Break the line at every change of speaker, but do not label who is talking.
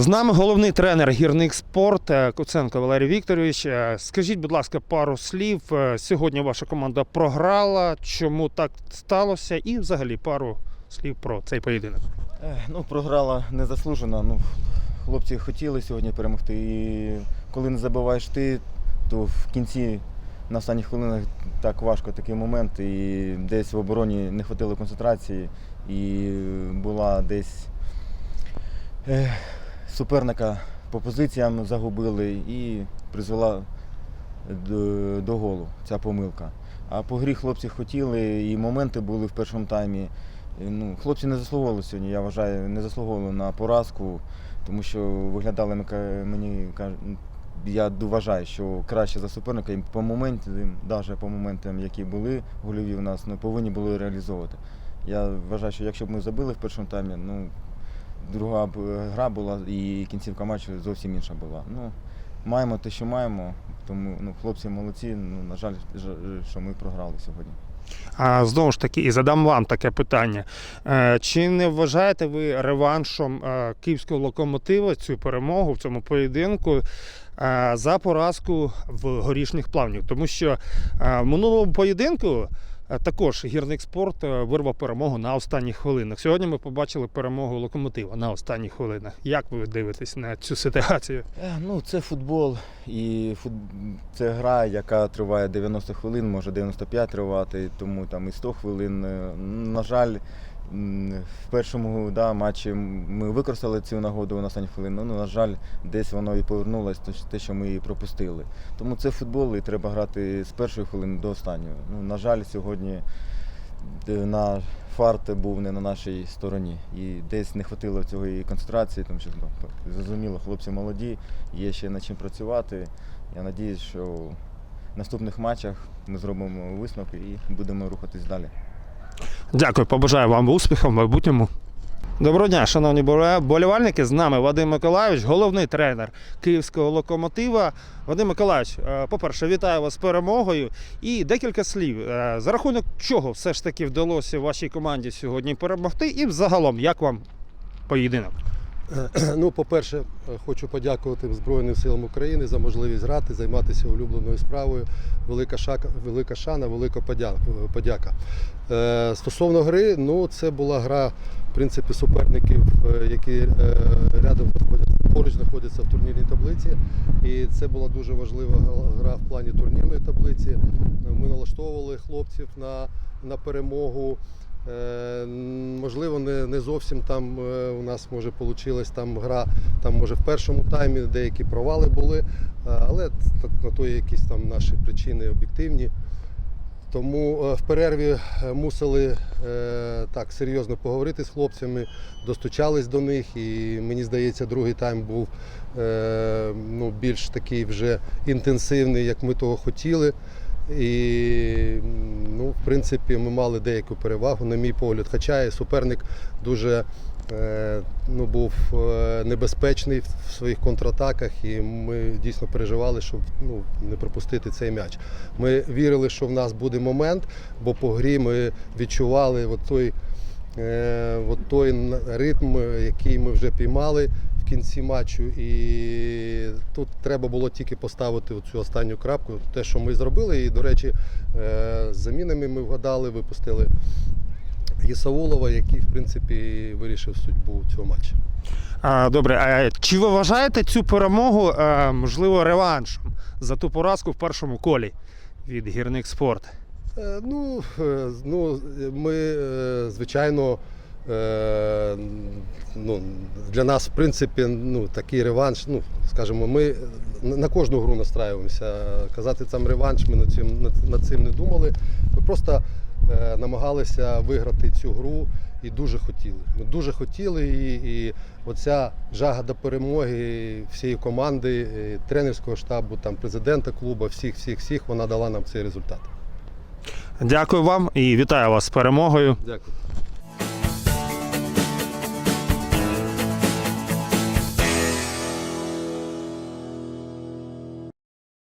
З нами головний тренер гірник спорт е, Куценко Валерій Вікторович. Е, Скажіть, будь ласка, пару слів. Е, Сьогодні ваша команда програла. Чому так сталося? І взагалі пару слів про цей поєдинок.
Ну, програла незаслужено. Ну, хлопці хотіли сьогодні перемогти. І коли не забиваєш ти, то в кінці на останніх хвилинах так важко такий момент. І десь в обороні не хватило концентрації. І була десь суперника по позиціям загубили і призвела до, до голу ця помилка. А по грі хлопці хотіли, і моменти були в першому таймі. Ну, хлопці не заслуговували сьогодні, я вважаю, не заслуговували на поразку, тому що виглядали мені я вважаю, що краще за суперника і по моментам, навіть по моментам, які були гольові у нас, ну, повинні були реалізовувати. Я вважаю, що якщо б ми забили в першому таймі, ну, друга гра була і кінцівка матчу зовсім інша була. Ну, маємо те, що маємо, тому ну, хлопці молодці. Ну, на жаль, що ми програли сьогодні.
А знову ж таки, і задам вам таке питання. Е, Чи не вважаєте ви реваншом е, київського локомотива цю перемогу в цьому поєдинку е, за поразку в горішніх плавнів? Тому що в минулому поєдинку також гірник спорт е, вирвав перемогу на останніх хвилинах. Сьогодні ми побачили перемогу локомотива на останніх хвилинах. Як ви дивитесь на цю ситуацію?
Е, Ну, це футбол, і фут... це гра, яка триває 90 хвилин, може 95 тривати, тому там і 100 хвилин. Е, На жаль, в першому да, матчі ми використали цю нагоду на останні хвилини. Ну, на жаль, десь воно і повернулося, те, що ми і пропустили. Тому це футбол, і треба грати з першої хвилини до останньої. Ну, на жаль, сьогодні е, на фарт був не на нашій стороні. І десь не хватило цього і концентрації, тому що ну, зрозуміло, хлопці молоді, є ще над чим працювати. Я сподіваюся, що в наступних матчах ми зробимо висновки і будемо рухатись далі.
Дякую, побажаю вам успіхів в майбутньому. Доброго дня, шановні болівальники. З нами Вадим Миколаївич, головний тренер київського локомотива. Вадим Миколайович, е, по-перше, вітаю вас з перемогою. І декілька слів. Е, За рахунок чого все ж таки вдалося вашій команді сьогодні перемогти? І взагалом, як вам поєдинок?
Ну, по-перше, хочу подякувати Збройним силам України за можливість грати, займатися улюбленою справою. Велика шака, велика шана, велика подяка. Е, стосовно гри, ну це була гра, в принципі, суперників, е, які е, рядом поруч знаходяться в турнірній таблиці. І це була дуже важлива гра в плані турнірної таблиці. Ми налаштовували хлопців на, на перемогу. Е, Можливо, не, не зовсім там е, у нас може вийшла там гра, там може в першому таймі деякі провали були, е, але на- то є якісь там наші причини об'єктивні. Тому в перерві мусили так серйозно поговорити з хлопцями, достучались до них, і мені здається, другий тайм був ну, більш такий вже інтенсивний, як ми того хотіли. І ну, в принципі ми мали деяку перевагу, на мій погляд. Хоча і суперник дуже е, ну, був е, небезпечний в своїх контратаках, і ми дійсно переживали, щоб ну, не пропустити цей м'яч. Ми вірили, що в нас буде момент, бо по грі ми відчували от той, е, от той ритм, який ми вже піймали кінці матчу. І тут треба було тільки поставити цю останню крапку, те, що ми зробили. І, до речі, е, з замінами ми вгадали, випустили Єсаулова, який, в принципі, вирішив судьбу цього матчу.
Добре, а чи ви вважаєте цю перемогу е, можливо реваншем за ту поразку в першому колі від гірник спорт?
Е, Ну, ну, ми, звичайно, ну, для нас, в принципі, ну, такий реванш, ну, скажімо, ми на кожну гру настраюємося. Казати там реванш, ми над цим, над, над цим не думали. Ми просто е, намагалися виграти цю гру і дуже хотіли. Ми дуже хотіли, і, і оця жага до перемоги всієї команди, е, тренерського штабу, там, президента клубу, всіх, всіх, всіх, вона дала нам цей результат.
Дякую вам і вітаю вас з перемогою.
Дякую.